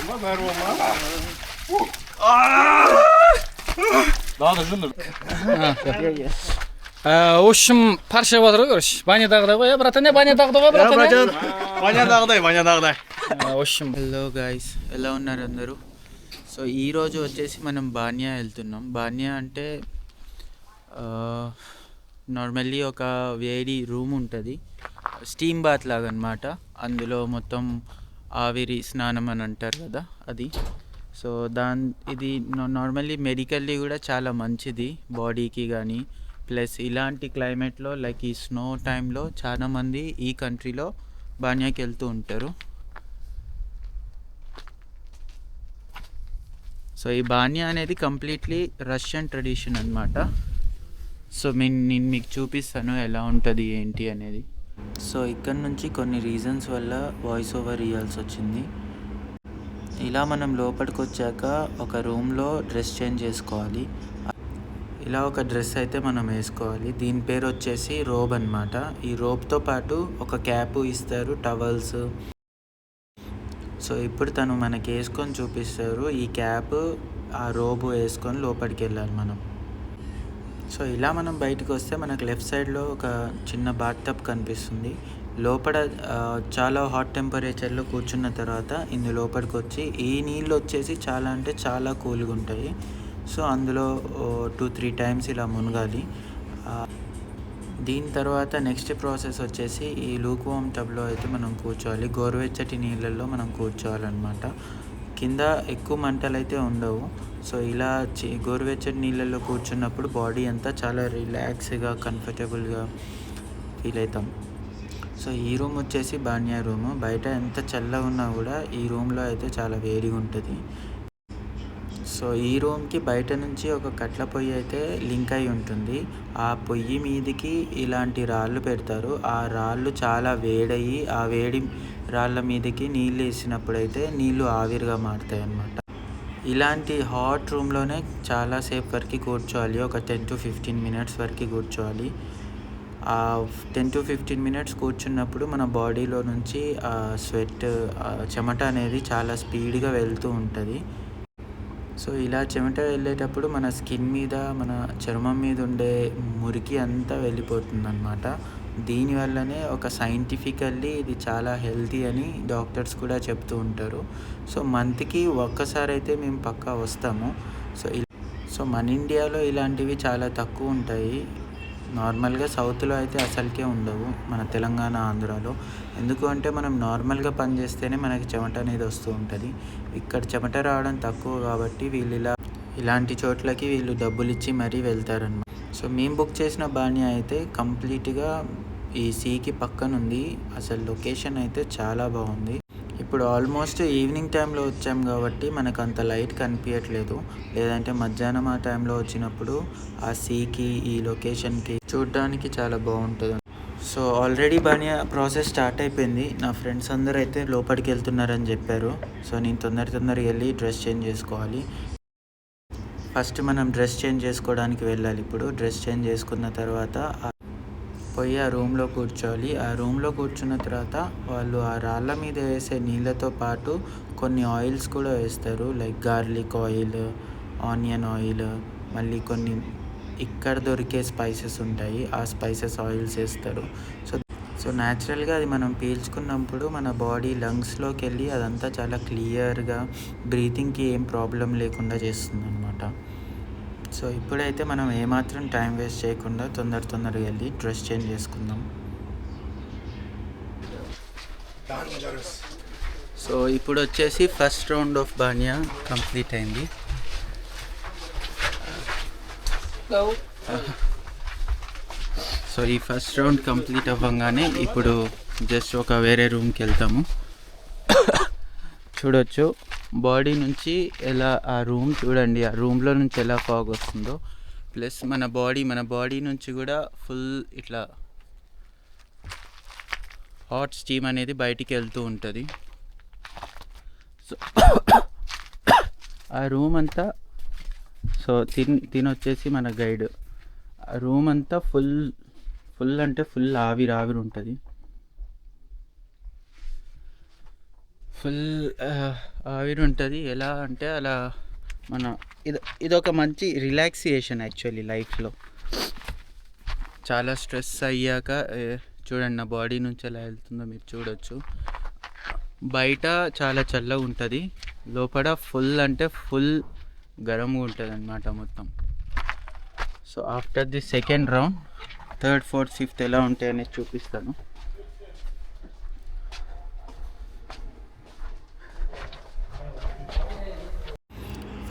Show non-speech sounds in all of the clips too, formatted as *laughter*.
Aroma, med aroma. Daha da жынды. в общем парша жатыр ғой короче банядағыдай ғой иә братан иә банядағыдай ғой братан иә? Ванядағыдай, ванядағыдай. ఆ, в общем hello guys ఎలా ఉన్నారు అందరూ సో ఈరోజు వచ్చేసి మనం బాన్యా వెళ్తున్నాం బాన్యా అంటే నార్మల్లీ ఒక వేడి రూమ్ ఉంటుంది స్టీమ్ బాత్ లాగా అనమాట అందులో మొత్తం ఆవిరి స్నానం అని అంటారు కదా అది. సో దాని ఇది నార్మల్లీ మెడికల్లీ కూడా చాలా మంచిది బాడీకి కానీ ప్లస్ ఇలాంటి క్లైమేట్లో లైక్ ఈ స్నో టైంలో చాలామంది ఈ కంట్రీలో బాన్యాకి వెళ్తూ ఉంటారు. సో ఈ బాన్యా అనేది కంప్లీట్లీ రష్యన్ ట్రెడిషన్ అనమాట సో మీ- నేను మీకు చూపిస్తాను ఎలా ఉంటుంది ఏంటి అనేది. సో ఇక్కడ నుంచి కొన్ని రీజన్స్ వల్ల వాయిస్ ఓవర్ ఇవ్వాల్సి వచ్చింది. ఇలా మనం లోపలికి వచ్చాక ఒక రూమ్లో డ్రెస్ చేంజ్ చేసుకోవాలి. ఇలా ఒక డ్రెస్ అయితే మనం వేసుకోవాలి. దీని పేరు వచ్చేసి రోబ్ అన్నమాట. ఈ రోబ్తో పాటు ఒక క్యాప్ ఇస్తారు టవల్స్ సో ఇప్పుడు తను మనకి వేసుకొని చూపిస్తారు. ఈ క్యాప్ ఆ రోబు వేసుకొని లోపలికి వెళ్ళాలి మనం. సో ఇలా మనం బయటకు వస్తే మనకు లెఫ్ట్ సైడ్లో ఒక చిన్న బాత్ టబ్ కనిపిస్తుంది. లోపల చాలా హాట్ టెంపరేచర్లో కూర్చున్న తర్వాత ఇందు లోపలికి వచ్చి ఈ నీళ్ళు వచ్చేసి చాలా అంటే చాలా కూల్గా ఉంటాయి. సో అందులో టూ త్రీ టైమ్స్ ఇలా మునగాలి. దీని తర్వాత నెక్స్ట్ ప్రాసెస్ వచ్చేసి ఈ లూక్వామ్ టబ్లో అయితే మనం కూర్చోవాలి. గోరువెచ్చటి నీళ్ళల్లో మనం కూర్చోవాలన్నమాట. కింద ఎక్కువ మంటలు అయితే ఉండవు. సో ఇలా చి- గోరువెచ్చటి నీళ్ళల్లో కూర్చున్నప్పుడు బాడీ అంతా చాలా రిలాక్స్గా కంఫర్టబుల్గా ఫీల్ అవుతాం సో ఈ రూమ్ వచ్చేసి బాన్యా రూమ్. బయట ఎంత చల్లగా ఉన్నా కూడా ఈ రూమ్లో అయితే చాలా వేడిగా ఉంటుంది. సో ఈ రూమ్కి బయట నుంచి ఒక కట్ల పొయ్యి అయితే లింక్ అయి ఉంటుంది. ఆ పొయ్యి మీదకి ఇలాంటి రాళ్ళు పెడతారు. ఆ రాళ్ళు చాలా వేడయి ఆ వేడి రాళ్ళ మీదకి నీళ్ళు వేసినప్పుడైతే నీళ్ళు ఆవిరిగా మారుతాయి అన్నమాట ఇలాంటి హాట్ రూమ్లోనే చాలాసేపు వరకు కూర్చోవాలి. ఒక టెన్ టు ఫిఫ్టీన్ మినిట్స్ వరకు కూర్చోవాలి. ఆ టెన్ టు ఫిఫ్టీన్ మినిట్స్ కూర్చున్నప్పుడు మన బాడీలో నుంచి ఆ స్వెట్ చెమట అనేది చాలా స్పీడ్గా వెళ్తూ ఉంటుంది. సో ఇలా చెమట వెళ్ళేటప్పుడు మన స్కిన్ మీద మన చర్మం మీద ఉండే మురికి అంతా వెళ్ళిపోతుంది అన్నమాట దీనివల్లనే ఒక సైంటిఫికల్లీ ఇది చాలా హెల్తీ అని డాక్టర్స్ కూడా చెప్తూ ఉంటారు. సో మంత్కి ఒక్కసారి అయితే మేము పక్కా వస్తాము. సో సో మన ఇండియాలో ఇలాంటివి చాలా తక్కువ ఉంటాయి. నార్మల్గా సౌత్లో అయితే అసలుకే ఉండవు మన తెలంగాణ ఆంధ్రాలో. ఎందుకు అంటే మనం నార్మల్గా పని చేస్తేనే మనకి చెమట అనేది వస్తూ ఉంటుంది. ఇక్కడ చెమట రావడం తక్కువ కాబట్టి వీళ్ళు ఇలా ఇలాంటి చోట్లకి వీళ్ళు డబ్బులు ఇచ్చి మరీ వెళ్తారన్నమాట సో మేము బుక్ చేసిన బాణి అయితే కంప్లీట్గా ఈ సీకి పక్కన ఉంది అసలు లొకేషన్ అయితే చాలా బాగుంది. ఇప్పుడు ఆల్మోస్ట్ ఈవినింగ్ టైంలో వచ్చాం కాబట్టి మనకు అంత లైట్ కనిపించట్లేదు లేదంటే మధ్యాహ్నం ఆ టైంలో వచ్చినప్పుడు ఆ సీకి ఈ లొకేషన్కి చూడడానికి చాలా బాగుంటుంది. సో ఆల్రెడీ బాగా ప్రాసెస్ స్టార్ట్ అయిపోయింది. నా ఫ్రెండ్స్ అందరూ అయితే లోపలికి వెళ్తున్నారని చెప్పారు. సో నేను తొందర తొందరగా వెళ్ళి డ్రెస్ చేంజ్ చేసుకోవాలి. ఫస్ట్ మనం డ్రెస్ చేంజ్ చేసుకోవడానికి వెళ్ళాలి. ఇప్పుడు డ్రెస్ చేంజ్ చేసుకున్న తర్వాత ఆ- పోయి ఆ రూమ్లో కూర్చోవాలి. ఆ రూమ్లో కూర్చున్న తర్వాత వాళ్ళు ఆ రాళ్ళ మీద వేసే నీళ్ళతో పాటు కొన్ని ఆయిల్స్ కూడా వేస్తారు. Like garlic oil onion oil మళ్ళీ కొన్ని ఇక్కడ దొరికే స్పైసెస్ ఉంటాయి. ఆ స్పైసెస్ ఆయిల్స్ వేస్తారు. సో సో న్యాచురల్గా అది మనం పీల్చుకున్నప్పుడు మన బాడీ లంగ్స్లోకి వెళ్ళి అదంతా చాలా క్లియర్గా బ్రీతింగ్కి ఏం ప్రాబ్లం లేకుండా చేస్తుంది అనమాట సో ఇప్పుడైతే మనం ఏమాత్రం టైం వేస్ట్ చేయకుండా తొందర తొందరగా వెళ్ళి డ్రెస్ చేంజ్ చేసుకుందాం. సో ఇప్పుడు వచ్చేసి ఫస్ట్ రౌండ్ ఆఫ్ బానియా కంప్లీట్ అయింది. సో ఈ ఫస్ట్ రౌండ్ కంప్లీట్ అవ్వగానే ఇప్పుడు జస్ట్ ఒక వేరే రూమ్కి వెళ్తాము. చూడొచ్చు. బాడీ నుంచి ఎలా ఆ రూమ్ చూడండి ఆ రూమ్లో నుంచి ఎలా ఫాగ్ వస్తుందో ప్లస్ మన బాడీ మన బాడీ నుంచి కూడా ఫుల్ ఇట్లా హాట్ స్టీమ్ అనేది బయటికి వెళ్తూ ఉంటుంది. సో ఆ రూమ్ అంతా సో తిన్ తినొచ్చేసి మన గైడ్. ఆ రూమ్ అంతా ఫుల్ ఫుల్ అంటే ఫుల్ ఆవిరి ఆవిరి ఉంటుంది. ఫుల్ ఆవిరి ఉంటుంది. ఎలా అంటే అలా మన ఇది ఇదొక మంచి రిలాక్సియేషన్ యాక్చువల్లీ లైఫ్లో. చాలా స్ట్రెస్ అయ్యాక చూడండి నా బాడీ నుంచి ఎలా వెళ్తుందో మీరు చూడొచ్చు. బయట చాలా చల్లగా ఉంటుంది. లోపల ఫుల్ అంటే ఫుల్ గరంగా ఉంటుంది అనమాట మొత్తం. So after the second round third fourth fifth ఎలా ఉంటాయి అనేది చూపిస్తాను.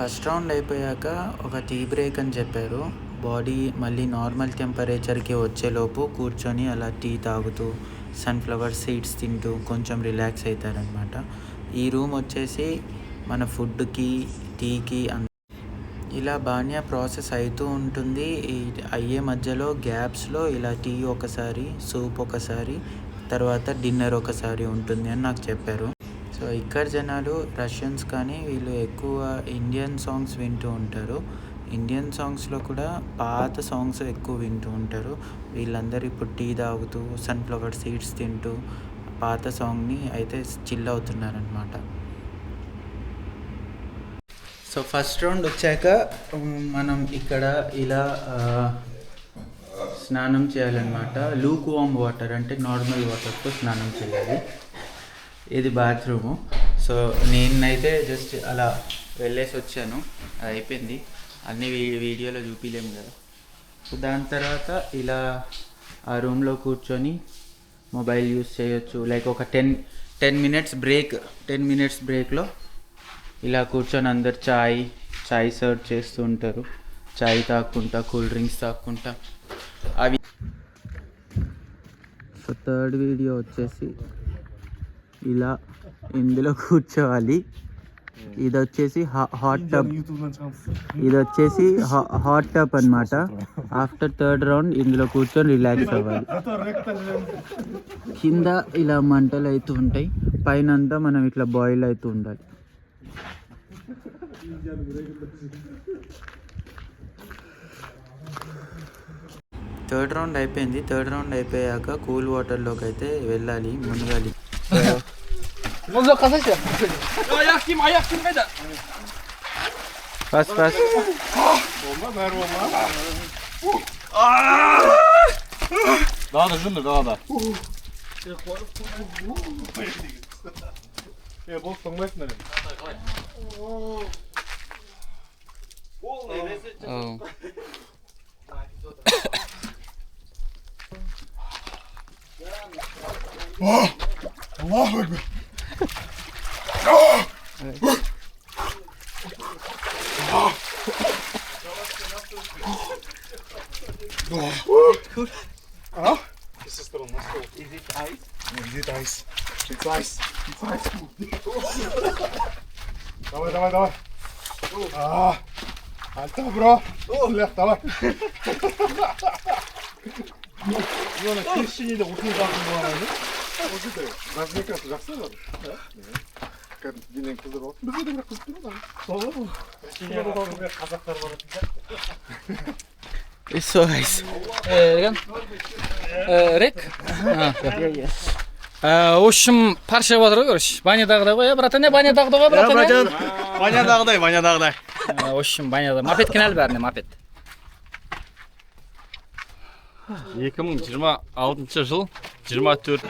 ఫస్ట్ రౌండ్ అయిపోయాక ఒక టీ బ్రేక్ అని చెప్పారు. బాడీ మళ్ళీ నార్మల్ టెంపరేచర్కి వచ్చేలోపు కూర్చొని అలా టీ తాగుతూ సన్ఫ్లవర్ సీడ్స్ తింటూ కొంచెం రిలాక్స్ అవుతారనమాట ఈ రూమ్ వచ్చేసి మన ఫుడ్కి టీకి ఇలా బాగా ప్రాసెస్ అవుతూ ఉంటుంది. అయ్యే మధ్యలో గ్యాప్స్లో ఇలా టీ ఒకసారి సూప్ ఒకసారి తర్వాత డిన్నర్ ఒకసారి ఉంటుంది అని నాకు చెప్పారు. సో ఇక్కడ జనాలు రష్యన్స్ కానీ వీళ్ళు ఎక్కువ ఇండియన్ సాంగ్స్ వింటూ ఉంటారు. ఇండియన్ సాంగ్స్లో కూడా పాత సాంగ్స్ ఎక్కువ వింటూ ఉంటారు. వీళ్ళందరూ ఇప్పుడు టీ తాగుతూ సన్ఫ్లవర్ సీడ్స్ తింటూ పాత సాంగ్ని అయితే చిల్ అవుతున్నారనమాట సో ఫస్ట్ రౌండ్ వచ్చాక మనం ఇక్కడ ఇలా స్నానం చేయాలన్నమాట. లూక్ వామ్ వాటర్ అంటే నార్మల్ వాటర్తో స్నానం చేయాలి. ఇది బాత్రూము సో నేనైతే జస్ట్ అలా వెళ్ళేసి వచ్చాను. అది అయిపోయింది. అన్ని వీడియోలో చూపించలేము కదా. దాని తర్వాత ఇలా ఆ రూమ్లో కూర్చొని మొబైల్ యూస్ చేయొచ్చు. లైక్ ఒక ten ten minutes break ten minutes బ్రేక్లో ఇలా కూర్చొని అందరు చాయ్ చాయ్ సర్వ్ చేస్తూ ఉంటారు. చాయ్ తాక్కుంటా కూల్ డ్రింక్స్ తాక్కుంటా. అవి సో థర్డ్ వీడియో వచ్చేసి ఇలా ఇందులో కూర్చోవాలి. ఇది వచ్చేసి హాట్ టబ్ ఇది వచ్చేసి హాట్ టబ్ అన్నమాట. ఆఫ్టర్ థర్డ్ రౌండ్ ఇందులో కూర్చొని రిలాక్స్ అవ్వాలి. కింద ఇలా మంటలు అవుతూ ఉంటాయి. పైన అంతా మనం ఇట్లా బాయిల్ అవుతూ ఉండాలి. థర్డ్ రౌండ్ అయిపోయింది. థర్డ్ రౌండ్ అయిపోయాక కూల్ వాటర్లోకి అయితే వెళ్ళాలి మునగాలి. *laughs* Muzo kasası. Şey. ayak kim ayak kim kadar. Bas bas. Bomba ver bomba. Daha da şundur daha da. Ya bok sonma etmedim. Oh. oh. Allah Allah ekber. Давай, давай, давай. А, Альта, бро. Лев, давай. 이거는 킬신인데 어떻게 잡은 거야, 나는? 어쨌든, 나중에 Kanka yine kızdır o. Bize de bırak kızdır o da. Olur mu? Şuna da dalga bırak kazaklar bana It's so nice. Реган? Рек? В общем, парша батыр көріш. Банядағыдай ғой, братане, банядағыдай ғой, братане. Братан, банядағыдай, банядағыдай. В общем, баняда. Мопед кінәл бәріне, мопед. 2026 жыл 24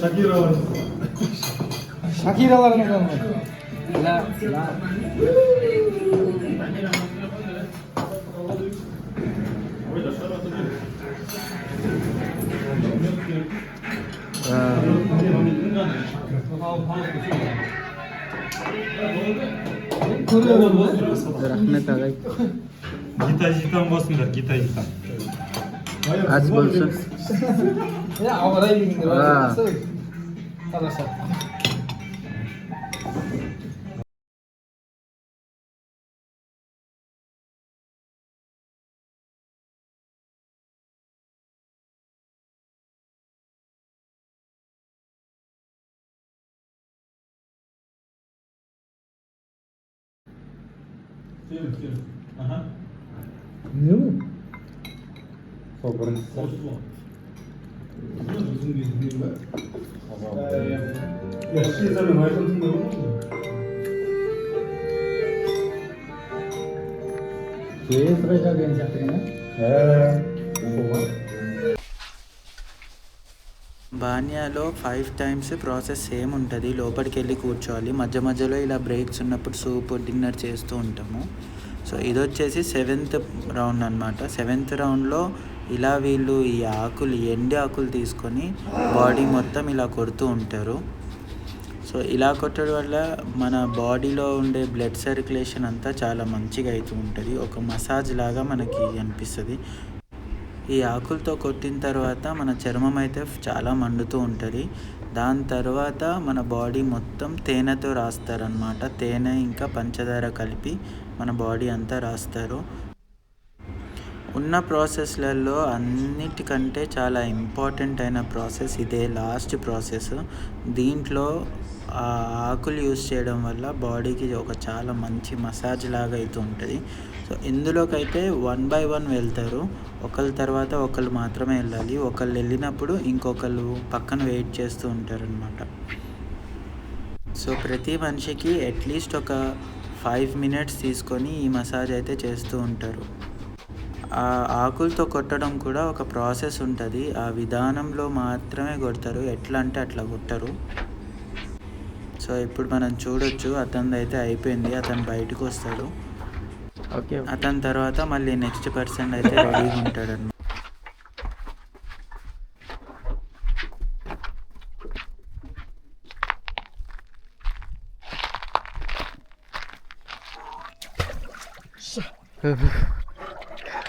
Şakir var. Şakir var mı lan? La la. Rahmet ağay. Gitacıdan basmıyor, gitacıdan. هات بول لا عمري من دلوقتي. آه. خلاص كتير كتير أها نيو super బాన్యాలో five times process same ఉంటుంది. లోపలికి వెళ్ళి కూర్చోవాలి. మధ్య మధ్యలో ఇలా breaks ఉన్నప్పుడు soup dinner చేస్తూ ఉంటాము. సో ఇది వచ్చేసి సెవెంత్ రౌండ్ అనమాట సెవెంత్ రౌండ్లో ఇలా వీళ్ళు ఈ ఆకులు ఎండి ఆకులు తీసుకొని బాడీ మొత్తం ఇలా కొడుతూ ఉంటారు. సో ఇలా కొట్టడం వల్ల మన బాడీలో ఉండే బ్లడ్ సర్క్యులేషన్ అంతా చాలా మంచిగా అవుతూ ఉంటుంది. ఒక మసాజ్ లాగా మనకి అనిపిస్తుంది. ఈ ఆకులతో కొట్టిన తర్వాత మన చర్మం అయితే చాలా మండుతూ ఉంటుంది. దాని తర్వాత మన బాడీ మొత్తం తేనెతో రాస్తారనమాట తేనె ఇంకా పంచదార కలిపి మన బాడీ అంతా రాస్తారు. ఉన్న ప్రాసెస్లలో అన్నిటికంటే చాలా ఇంపార్టెంట్ అయిన ప్రాసెస్ ఇదే లాస్ట్ ప్రాసెస్. దీంట్లో ఆ ఆకులు యూస్ చేయడం వల్ల బాడీకి ఒక చాలా మంచి మసాజ్ లాగా అయితే ఉంటుంది. సో ఇందులోకైతే వన్ బై వన్ వెళ్తారు. ఒకళ్ళ తర్వాత ఒకళ్ళు మాత్రమే వెళ్ళాలి. ఒకళ్ళు వెళ్ళినప్పుడు ఇంకొకళ్ళు పక్కన వెయిట్ చేస్తూ ఉంటారనమాట సో ప్రతి మనిషికి అట్లీస్ట్ ఒక ఫైవ్ మినిట్స్ తీసుకొని ఈ మసాజ్ అయితే చేస్తూ ఉంటారు. ఆ ఆకులతో కొట్టడం కూడా ఒక ప్రాసెస్ ఉంటుంది. ఆ విధానంలో మాత్రమే కొడతారు. ఎట్లా అంటే అట్లా కొట్టరు. సో ఇప్పుడు మనం చూడొచ్చు. అతనిది అయితే అయిపోయింది. అతను బయటకు వస్తాడు ఓకే. అతని తర్వాత మళ్ళీ నెక్స్ట్ పర్సన్ అయితే రెడీగా ఉంటాడు అనమాట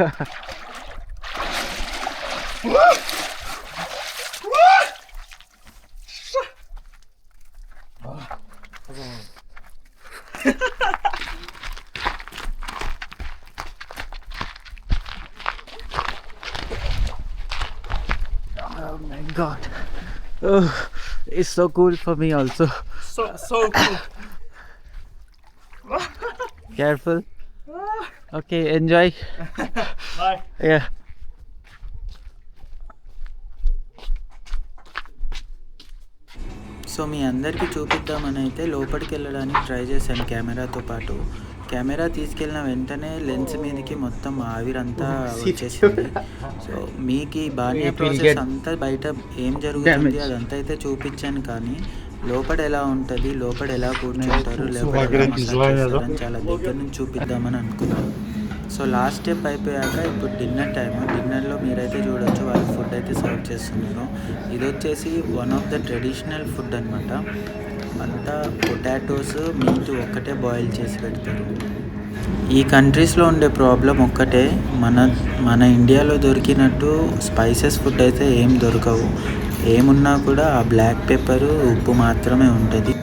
Oh my god. Oh, it's so cool for me also. So, so cool. Careful. Okay, enjoy. Bye. Yeah. So మీ అందరికీ చూపిద్దామని అయితే లోపలికి వెళ్ళడానికి ట్రై చేశాను కెమెరాతో పాటు కెమెరా తీసుకెళ్ళిన వెంటనే లెన్స్ మీదకి మొత్తం ఆవిరంతా *laughs* వచ్చేసింది సో మీకు ఈ బానియా ప్రాసెస్ అంతా బయట ఏం జరుగుతుంది అదంతా అయితే చూపించాను కానీ లోపల ఎలా ఉంటుంది లోపల ఎలా కూర్చుంటారు లోపల చాలా దగ్గర నుంచి చూపిద్దామని అనుకున్నాను. సో లాస్ట్ స్టెప్ అయిపోయాక ఇప్పుడు డిన్నర్ టైం డిన్నర్లో మీరైతే చూడొచ్చు వాళ్ళు ఫుడ్ అయితే సర్వ్ చేస్తున్నారు. ఇది వచ్చేసి one of the traditional food అనమాట అంతా పొటాటోస్ మీట్ ఒక్కటే బాయిల్ చేసి పెడతారు. ఈ కంట్రీస్లో ఉండే ప్రాబ్లం ఒక్కటే. మన మన ఇండియాలో దొరికినట్టు స్పైసెస్ ఫుడ్ అయితే ఏం దొరకవు. ఏమున్నా కూడా ఆ బ్లాక్ పెప్పరు ఉప్పు మాత్రమే ఉంటుంది.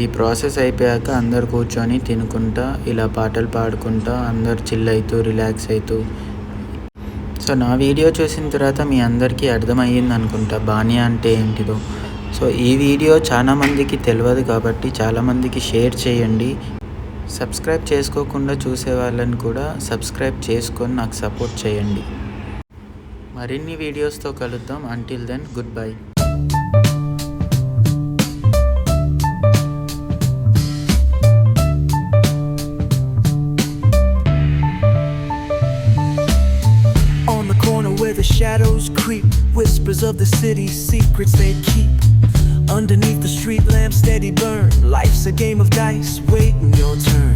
ఈ ప్రాసెస్ అయిపోయాక అందరు కూర్చొని తినుకుంటా ఇలా పాటలు పాడుకుంటా అందరు చిల్ అవుతూ రిలాక్స్ అవుతూ సో నా వీడియో చూసిన తర్వాత మీ అందరికీ అర్థమయ్యింది అనుకుంటా బానియా అంటే ఏంటిదో. సో ఈ వీడియో చాలా మందికి తెలియదు కాబట్టి చాలామందికి షేర్ చేయండి. సబ్స్క్రైబ్ చేసుకోకుండా చూసే వాళ్ళని కూడా సబ్స్క్రైబ్ చేసుకొని నాకు సపోర్ట్ చేయండి. మరిన్ని వీడియోస్తో కలుద్దాం. Until then good bye city's secrets they keep. Underneath the street lamp, steady burn. Life's a game of dice, waiting your turn.